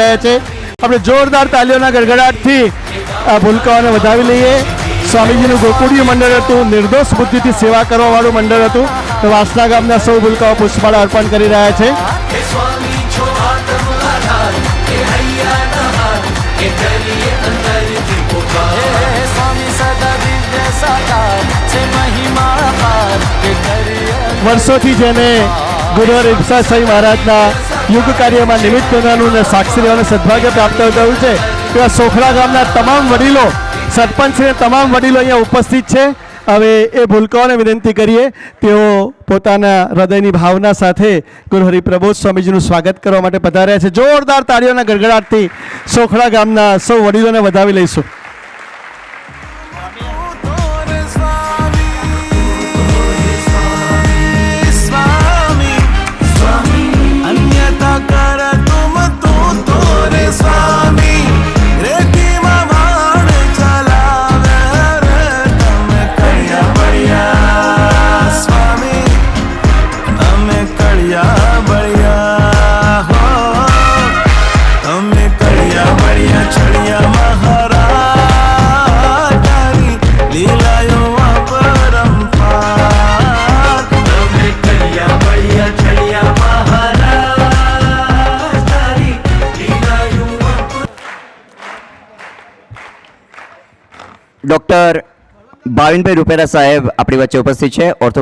રહ્યા છે. આપણે જોરદાર તાલીઓના ગડગડાટથી ભૂલકાઓને વધાવી લઈએ. સ્વામીજીનું ગોકુળીય મંડળ હતું, નિર્દોષ બુદ્ધિથી સેવા કરવા વાળું મંડળ હતું. તો વાસણા ગામના સૌ ભૂલકાઓ પુષ્પાળ અર્પણ કરી રહ્યા છે. વર્ષોથી જેને ગુરુ ઈપ્સા સાઈ મહારાજના યુગ કાર્યમાં નિમિત્ત બનવાનું અને સાક્ષી રહેવાનું સદભાગ્ય પ્રાપ્ત થયું છે. એવા સોખડા ગામના તમામ વડીલો સરપંચને તમામ વડીલો અહીંયા ઉપસ્થિત છે. હવે એ ભૂલકાઓને વિનંતી કરીએ, તેઓ પોતાના હૃદયની ભાવના સાથે ગુરુ હરિપ્રબોધ સ્વામીજીનું સ્વાગત કરવા માટે પધાર્યા છે. જોરદાર તાળીઓના ગડગડાટથી સોખડા ગામના સૌ વડીલોને વધાવી લઈશું. કળિયા બળિયા ડૉક્ટર ભાવિનભાઈ રૂપેરા સાહેબ આપણી વચ્ચે ઉપસ્થિત છે. ઓર્થો